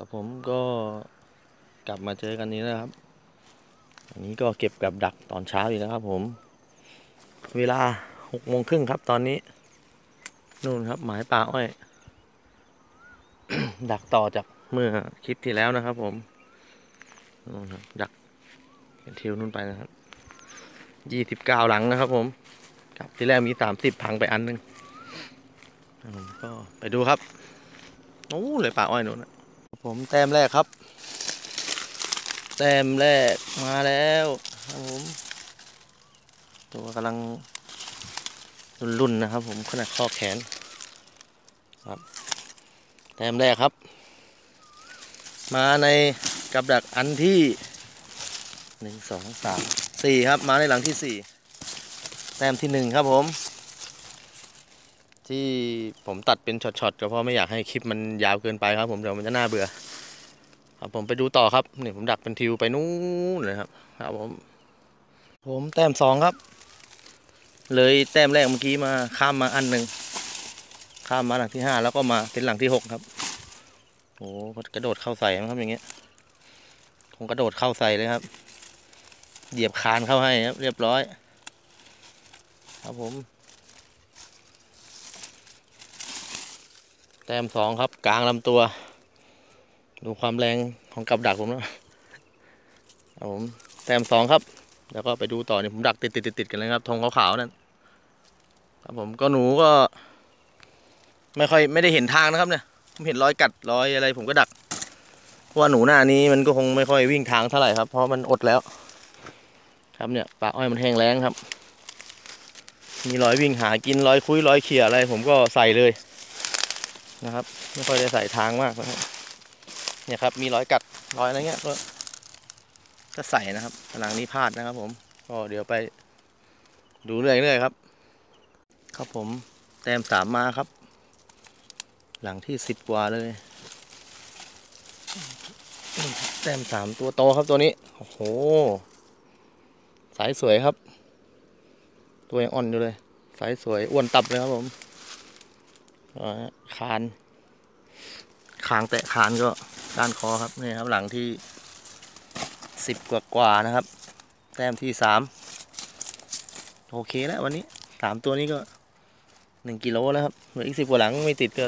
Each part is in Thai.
ครับผมก็กลับมาเจอกันนี้นะครับ อันนี้ก็เก็บกับดักตอนเช้าอีกนะครับผม เวลาหกโมงครึ่งครับตอนนี้ นู่นครับหมายป่าอ้อย ดักต่อจากเมื่อคลิปที่แล้วนะครับ ผมนู่นครับดักเป็นทิวนู่นไปนะครับยี่สิบเก้าหลังนะครับผมกับที่แรกมีสามสิบพังไปอันหนึงอืมก็ไปดูครับโอ้เลยป่าอ้อยนู่นนะ ผมแต้มแรกครับ แต้มแรกมาแล้วครับผม ตัวกำลังรุ่นๆนะครับ ผมขนาดข้อแขนครับแต้มแรกครับ มาในกับดักอันที่หนึ่งสองสามสี่ครับ มาในหลังที่สี่แต้มที่หนึ่งครับผม ที่ผมตัดเป็นช็อตๆก็เพราะไม่อยากให้คลิปมันยาวเกินไปครับ ผมเดี๋ยวมันจะน่าเบื่อ ครับผมไปดูต่อครับนี่ผมดักเป็นทิวไปนู้นเลยครับครับผม ผมแต้มสองครับ เลยแต้มแรกเมื่อกี้มาข้ามมาอันหนึ่งข้ามมาหลังที่ห้าแล้วก็มาเป็นหลังที่หกครับโอ้กระโดดเข้าใส่ครับอย่างเงี้ยผมกระโดดเข้าใส่เลยครับ เหยียบคานเข้าให้ครับ เรียบร้อย ครับผม แต้มสองครับ กลางลำตัว ดูความแรงของกับดักผมนะครับผมแต้มสองครับ แล้วก็ไปดูต่อนี่ผมดักติดติดติดติดกันเลยครับธงขาวๆนั่นครับผมก็หนูก็ ไม่ค่อยไม่ได้เห็นทางนะครับเนี่ยผมเห็นรอยกัดรอยอะไรผมก็ดักเพราะว่าหนูหน้านี้มันก็คงไม่ค่อยวิ่งทางเท่าไหร่ครับ เพราะมันอดแล้ว ครับเนี่ยปลาอ้อยมันแห้งแล้งครับ มีรอยวิ่งหากินรอยคุยรอยเขี่ยอะไร ผมก็ใส่เลย นะครับ ไม่ค่อยได้ใส่ทางมากนะครับเนี่ยครับ มีรอยกัดรอยอะไรเงี้ยก็ก็ใส่นะครับหลังนี้พลาดนะครับ ผมก็เดี๋ยวไปดูเรื่อยๆครับ ครับผมแต้มสามมาครับ หลังที่สิบกว่าเลยแต้มสามตัวโตครับตัวนี้ โอ้โห สายสวยครับ ตัวยังอ่อนอยู่เลย สายสวยอ้วนตับเลยครับผม คานคางแตะคานก็ด้านคอครับนี่ครับหลังที่สิบกว่ากว่านะครับ แต้มที่สามโอเคแล้ววันนี้สามตัวนี้ก็หนึ่งกิโลแล้วครับเหลืออีกสิบกว่าหลังไม่ติดเก็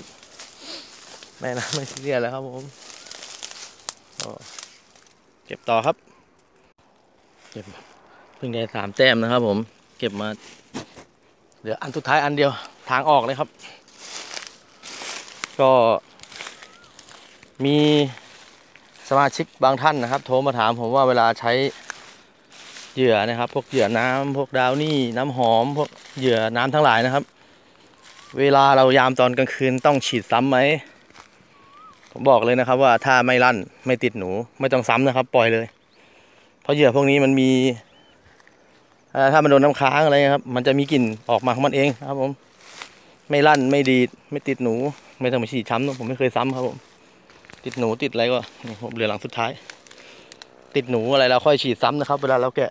แม่นะไม่เรียแล้วครับผมก็เก็บต่อครับ เก็บเพิ่งได้สามแต้มนะครับผม เก็บมาเหลืออันสุดท้ายอันเดียวทางออกเลยครับ ก็มีสมาชิกบางท่านนะครับ โทรมาถามผมว่าเวลาใช้เหยื่อนะครับ พวกเหยื่อน้ำพวกดาวนี่น้ำหอม พวกเหยื่อน้ำทั้งหลายนะครับ เวลาเรายามตอนกลางคืนต้องฉีดซ้ำไหมผมบอกเลยนะครับ ว่าถ้าไม่ลั่นไม่ติดหนูไม่ต้องซ้ำนะครับ ปล่อยเลย เพราะเหยื่อพวกนี้มันมีถ้ามันโดนน้ำค้างอะไรนะครับ มันจะมีกลิ่นออกมาของมันเองครับผม ไม่ลั่นไม่ดีดไม่ติดหนู ไม่ต้องมาฉีดซ้ำนะผมไม่เคยซ้ำครับผม ติดหนูติดอะไรก็ผมเหลือหลังสุดท้าย ติดหนูอะไรเราค่อยฉีดซ้ำนะครับ เวลาเราแกะ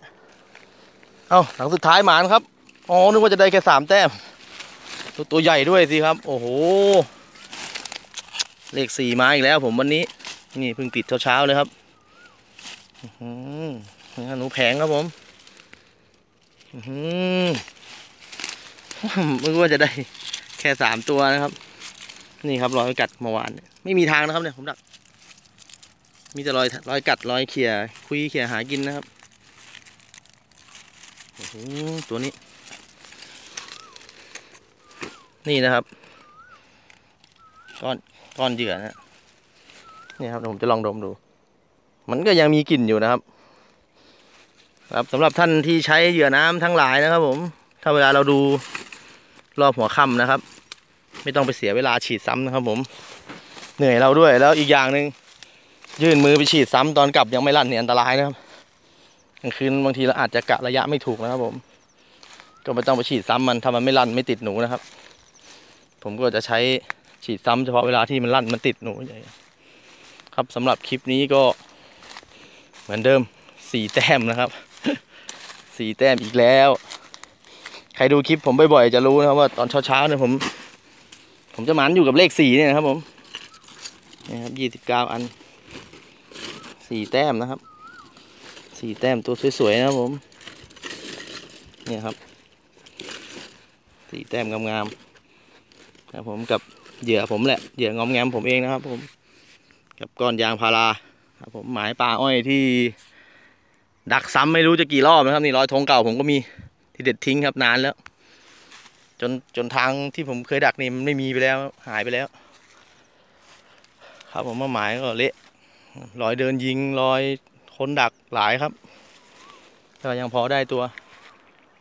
เอ้าหลังสุดท้ายหมานครับอ๋อนึกว่าจะได้แค่สามแต้มตัวตัวใหญ่ด้วยสิครับ โอ้โห เลขสี่มาอีกแล้ว ผมวันนี้ นี่เพิ่งติดเช้าๆเลยครับอือหนูแผงครับผมอือหือไม่ว่าจะได้แค่สามตัวนะครับ นี่ครับรอยกัดเมื่อวานไม่มีทางนะครับเนี่ยผมดัก มีแต่รอยรอยกัดรอยเขี่ยคุยเขี่ยหากินนะครับโอ้โหตัวนี้ นี่นะครับก้อนก้อนเหยื่อนะนี่ครับเดี๋ยวผมจะลองดมดู มันก็ยังมีกลิ่นอยู่นะครับ ครับสำหรับท่านที่ใช้เหยื่อน้ำทั้งหลายนะครับ ผม ถ้าเวลาเราดูรอบหัวค่ำนะครับ ไม่ต้องไปเสียเวลาฉีดซ้ำนะครับผม เหนื่อยเราด้วยแล้วอีกอย่างหนึ่งยื่นมือไปฉีดซ้ำตอนกลับยังไม่ลั่นเนี่ยอันตรายนะครับกลางคืนบางทีเราอาจจะกะระยะไม่ถูกนะครับผม ก็ไม่ต้องไปฉีดซ้ำมันถ้ามันไม่ลั่นไม่ติดหนูนะครับ ผมก็จะใช้ฉีดซ้ำเฉพาะเวลาที่มันลั่นมันติดหนูใหญ่ครับสำหรับคลิปนี้ก็ เหมือนเดิมสี่แต้มนะครับสี่แต้มอีกแล้ว ใครดูคลิปผมบ่อยๆจะรู้นะครับว่าตอนเช้าๆเนี่ยผม ผมจะหมันอยู่กับเลขสี่เนี่ยนะครับผมนี่ครับยี่สิบเก้าอันสี่แต้มนะครับสี่แต้มตัวสวยๆนะครับผมเนี่ยครับสี่แต้มงามๆครับผมกับเหยื่อผมแหละเหยื่องอมแงมผมเองนะครับ ผม กับก้อนยางพาราครับผมหมายปลาอ้อยที่ดักซ้ำไม่รู้จะกี่รอบนะครับ นี่รอยธงเก่าผมก็มีที่เด็ดทิ้งครับนานแล้ว จนจนทางที่ผมเคยดักนี่มันไม่มีไปแล้วหายไปแล้ว ครับผมมาหมายก็เละรอยเดินยิงรอยคนดักหลายครับแต่ก็ยังพอได้ตัว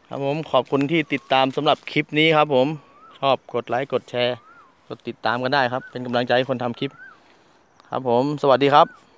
ครับผมขอบคุณที่ติดตามสำหรับคลิปนี้ครับผมชอบกดไลค์กดแชร์ กดติดตามกันได้ครับ เป็นกำลังใจให้คนทำคลิป ครับผม สวัสดีครับ